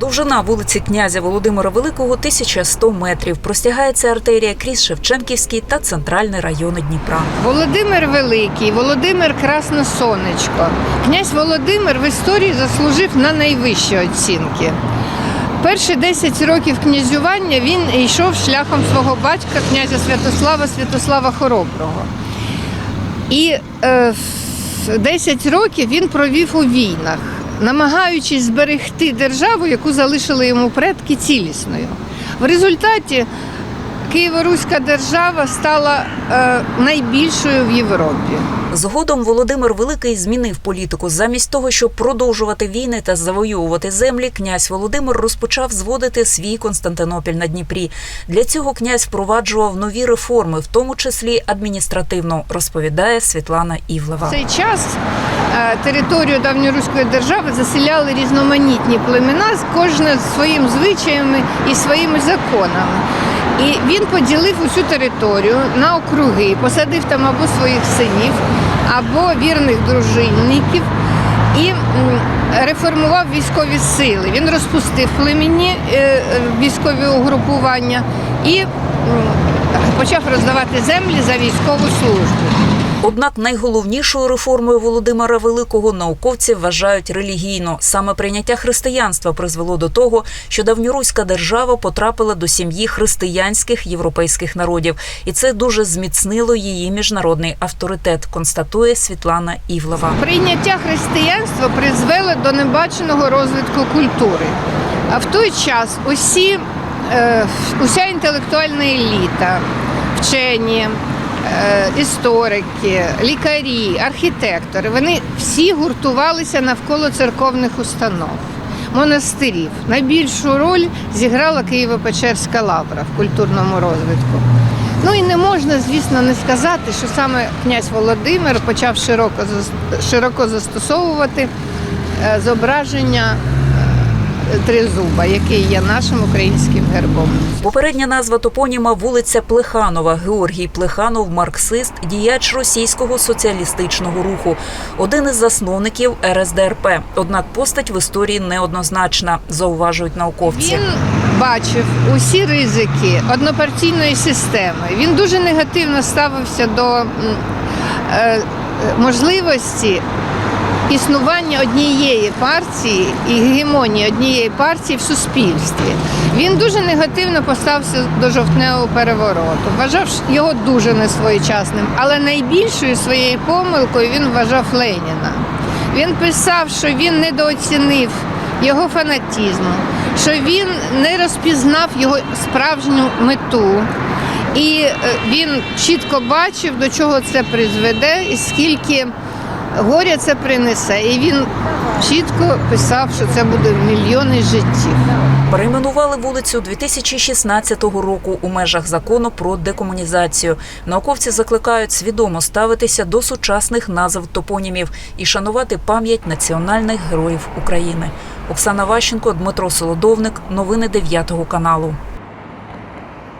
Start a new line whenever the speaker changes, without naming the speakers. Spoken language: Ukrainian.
Довжина вулиці князя Володимира Великого 1100 метрів. Простягається артерія крізь Шевченківський та центральний райони Дніпра.
Володимир Великий, Володимир Красносонечко. Князь Володимир в історії заслужив на найвищі оцінки. Перші 10 років князювання він йшов шляхом свого батька, князя Святослава Святослава Хороброго. І е, 10 років він провів у війнах, намагаючись зберегти державу, яку залишили йому предки цілісною. В результаті Києво-Руська держава стала е, найбільшою в Європі.
Згодом Володимир Великий змінив політику. Замість того, щоб продовжувати війни та завоювати землі, князь Володимир розпочав зводити свій Константинопіль на Дніпрі. Для цього князь впроваджував нові реформи, в тому числі адміністративну, розповідає Світлана Івлева.
В цей час територію давньоруської держави заселяли різноманітні племена, кожне з своїм звичаями і своїми законами. І він поділив усю територію на округи, посадив там або своїх синів, або вірних дружинників і реформував військові сили. Він розпустив племінні е, е, військові угрупування і почав роздавати землі за військову службу.
Однак найголовнішою реформою Володимира Великого науковці вважають релігійно. Саме прийняття християнства призвело до того, що давньоруська держава потрапила до сім'ї християнських європейських народів, і це дуже зміцнило її міжнародний авторитет. Констатує Світлана Івлева.
Прийняття християнства призвело до небаченого розвитку культури. А в той час усі, е, уся інтелектуальна еліта, вчені, е, історики, лікарі, архітектори, вони всі гуртувалися навколо церковних установ. Монастирів найбільшу роль зіграла Києво-Печерська лавра в культурному розвитку. Ну і не можна, звісно, не сказати, що саме князь Володимир почав широко, широко застосовувати е, зображення е, тризуба, який є нашим українським гербом.
Попередня назва топоніма вулиця Плеханова. Георгій Плеханов, марксист, діяч російського соціалістичного руху, один із засновників РСДРП. Однак постать в історії неоднозначна, зауважують науковці.
Він бачив усі ризики однопартійної системи. Він дуже негативно ставився до е, можливості існування однієї партії і гегемонії однієї партії в суспільстві. Він дуже негативно поставився до жовтневого перевороту. Вважав його дуже несвоєчасним, але найбільшою своєю помилкою він вважав Леніна. Він писав, що він недооцінив його фанатізму, що він не розпізнав його справжню мету. І е, він чітко бачив, до чого це призведе, і скільки горя це принесе. І він чітко писав, що це буде мільйони життів.
Перейменували вулицю 2016 року у межах закону про декомунізацію. Науковці закликають свідомо ставитися до сучасних назв топонімів і шанувати пам'ять національних героїв України. Оксана Ващенко, Дмитро Солодовник. Новини 9 каналу.